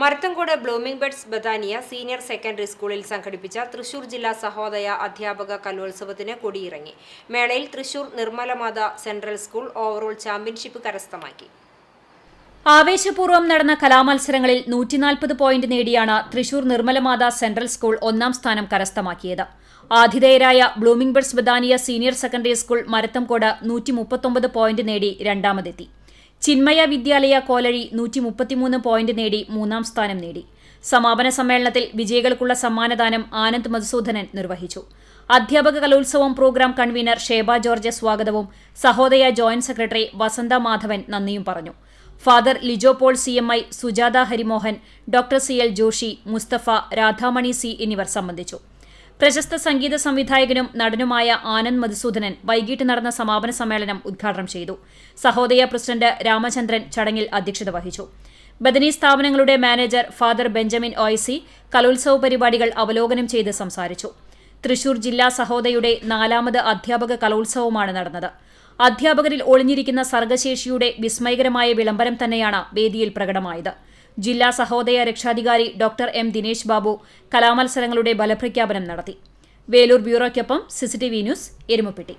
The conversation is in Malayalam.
Marathamkode blooming beds Badania senior secondary സ്കൂളിൽ സംഘടിപ്പിച്ച തൃശൂർ ജില്ലാ സഹോദയ അധ്യാപക കലോത്സവത്തിന് കൊടിയിറങ്ങി. മേളയിൽ Thrissur Nirmalamatha central school overall championship കരസ്ഥമാക്കി. ആവേശപൂർവം നടന്ന കലാമത്സരങ്ങളിൽ നൂറ്റിനാൽപ്പത് പോയിന്റ് നേടിയാണ് തൃശൂർ നിർമ്മലമാത സെൻട്രൽ സ്കൂൾ ഒന്നാം സ്ഥാനം കരസ്ഥമാക്കിയത്. ആതിഥേയരായ blooming beds Badania senior secondary school Marathamkode നൂറ്റി പോയിന്റ് നേടി രണ്ടാമതെത്തി. ചിന്മയ വിദ്യാലയ കോലഴി നൂറ്റി മുപ്പത്തിമൂന്ന് പോയിന്റ് നേടി മൂന്നാം സ്ഥാനം നേടി. സമാപന സമ്മേളനത്തിൽ വിജയികൾക്കുള്ള സമ്മാനദാനം ആനന്ദ് മധുസൂദനൻ നിർവഹിച്ചു. അധ്യാപക കലോത്സവം പ്രോഗ്രാം കൺവീനർ ഷേബ ജോർജ് സ്വാഗതവും സഹോദയ ജോയിന്റ് സെക്രട്ടറി വസന്ത മാധവൻ നന്ദിയും പറഞ്ഞു. Father Lijo Paul C M I Sujatha Harimohan doctor C L Joshi Mustafa Radhamani C എന്നിവർ സംബന്ധിച്ചു. പ്രശസ്ത സംഗീത സംവിധായകനും നടനുമായ ആനന്ദ് മധുസൂദനൻ വൈകിട്ട് നടന്ന സമാപന സമ്മേളനം ഉദ്ഘാടനം ചെയ്തു. സഹോദയ പ്രസിഡന്റ് രാമചന്ദ്രൻ ചടങ്ങിൽ അധ്യക്ഷത വഹിച്ചു. ബദനി സ്ഥാപനങ്ങളുടെ മാനേജർ ഫാദർ ബെഞ്ചമിൻ ഓയ്സി കലോത്സവ പരിപാടികൾ അവലോകനം ചെയ്ത് സംസാരിച്ചു. തൃശൂർ ജില്ലാ സഹോദയുടെ നാലാമത് അധ്യാപക കലോത്സവമാണ് നടന്നത്. അധ്യാപകരിൽ ഒളിഞ്ഞിരിക്കുന്ന സർഗശേഷിയുടെ വിസ്മയകരമായ വിളംബരം തന്നെയാണ് വേദിയിൽ പ്രകടമായത്. ജില്ലാ സഹോദയ രക്ഷാധികാരി ഡോക്ടർ എം. ദിനേശ് ബാബു കലാമത്സരങ്ങളുടെ ഫലപ്രഖ്യാപനം നടത്തി. വേലൂർ ബ്യൂറോയ്ക്കൊപ്പം സിസിടിവി ന്യൂസ് എരുമപ്പെട്ടി.